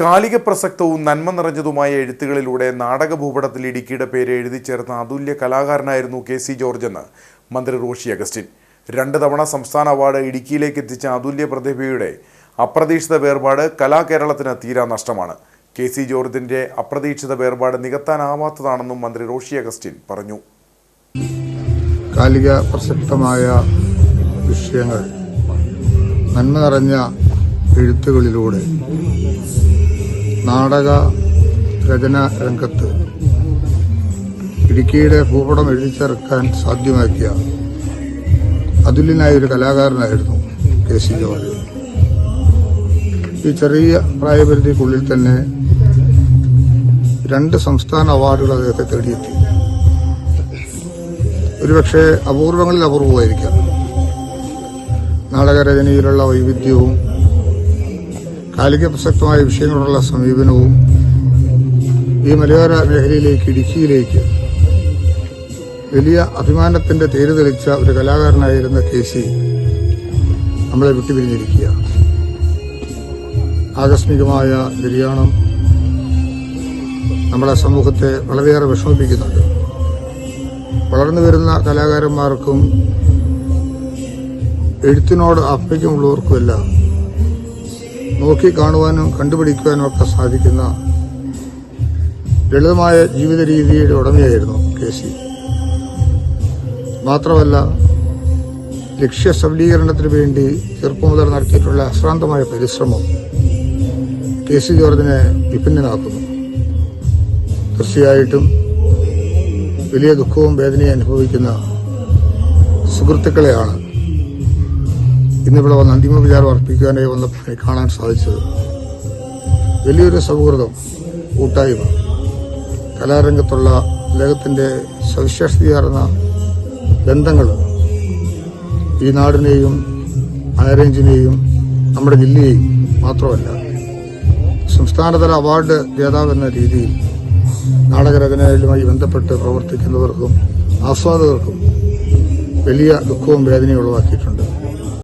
കാലിക പ്രസക്തവും നന്മ നിറഞ്ഞതുമായ എഴുത്തുകളിലൂടെ നാടക ഭൂപടത്തിൽ ഇടുക്കിയുടെ പേര് എഴുതി ചേർന്ന അതുല്യ കലാകാരനായിരുന്നു കെ സി ജോർജ് എന്ന് മന്ത്രി റോഷി അഗസ്റ്റിൻ. രണ്ട് തവണ സംസ്ഥാന അവാർഡ് ഇടുക്കിയിലേക്ക് എത്തിച്ച അതുല്യ പ്രതിഭയുടെ അപ്രതീക്ഷിത വേർപാട് കലാകേരളത്തിന് തീരാ നഷ്ടമാണ്. കെ സി ജോർജിന്റെ അപ്രതീക്ഷിത വേർപാട് നികത്താനാവാത്തതാണെന്നും മന്ത്രി റോഷി അഗസ്റ്റിൻ പറഞ്ഞു. കാലിക പ്രസക്തമായ വിഷയങ്ങൾ നന്മ നിറഞ്ഞ എഴുത്തുകളിലൂടെ നാടക രചന രംഗത്ത് ഇടുക്കിയുടെ ഭൂപടം എഴുതിച്ചേർക്കാൻ സാധ്യമാക്കിയ അതുല്യനായ ഒരു കലാകാരനായിരുന്നു കെ സി ജോർജ് ഈ ചെറിയ പ്രായപരിധിക്കുള്ളിൽ തന്നെ രണ്ട് സംസ്ഥാന അവാർഡുകൾ അദ്ദേഹത്തെ തേടിയെത്തി. ഒരുപക്ഷെ അപൂർവങ്ങളിൽ അപൂർവമായിരിക്കാം. നാടകരചനയിലുള്ള വൈവിധ്യവും കാലിക പ്രസക്തമായ വിഷയങ്ങളുള്ള സമീപനവും ഈ മലയോര മേഖലയിലേക്ക് ഇടുക്കിയിലേക്ക് വലിയ അഭിമാനത്തിന്റെ തേര് തെളിച്ച ഒരു കലാകാരനായിരുന്ന കെ സി നമ്മളെ വിട്ടുപിരിഞ്ഞിരിക്കുക. ആകസ്മികമായ നിര്യാണം നമ്മുടെ സമൂഹത്തെ വളരെയേറെ വിഷമിപ്പിക്കുന്നുണ്ട്. വളർന്നു വരുന്ന കലാകാരന്മാർക്കും എഴുത്തിനോട് ആത്മികമുള്ളവർക്കുമെല്ലാം നോക്കി കാണുവാനും കണ്ടുപിടിക്കുവാനും ഒക്കെ സാധിക്കുന്ന ലളിതമായ ജീവിത രീതിയുടെ ഉടമയായിരുന്നു കെ സി. മാത്രമല്ല ലക്ഷ്യ സബലീകരണത്തിന് വേണ്ടി ചെറുപ്പം മുതൽ നടത്തിയിട്ടുള്ള അശ്രാന്തമായ പരിശ്രമം കെ സി ജോർജിനെ വിഭിന്നനാക്കുന്നു. തീർച്ചയായിട്ടും വലിയ ദുഃഖവും വേദനയും അനുഭവിക്കുന്ന സുഹൃത്തുക്കളെയാണ് ഇന്നിവിടെ വന്ന് അന്തിമ വിചാരം അർപ്പിക്കാനായി വന്നപ്പോൾ കാണാൻ സാധിച്ചത് വലിയൊരു സൗഹൃദം കൂട്ടായ്മ. കലാരംഗത്തുള്ള അദ്ദേഹത്തിന്റെ സവിശേഷതയാർന്ന ബന്ധങ്ങൾ ഈ നാടിനെയും അയറേഞ്ചിനെയും നമ്മുടെ ജില്ലയെയും മാത്രമല്ല സംസ്ഥാനതല അവാർഡ് ജേതാവ് എന്ന രീതിയിൽ നാടകരചനയുമായി ബന്ധപ്പെട്ട് പ്രവർത്തിക്കുന്നവർക്കും ആസ്വാദകർക്കും വലിയ ദുഃഖവും വേദനയും ഉളവാക്കിയിട്ടുണ്ട്.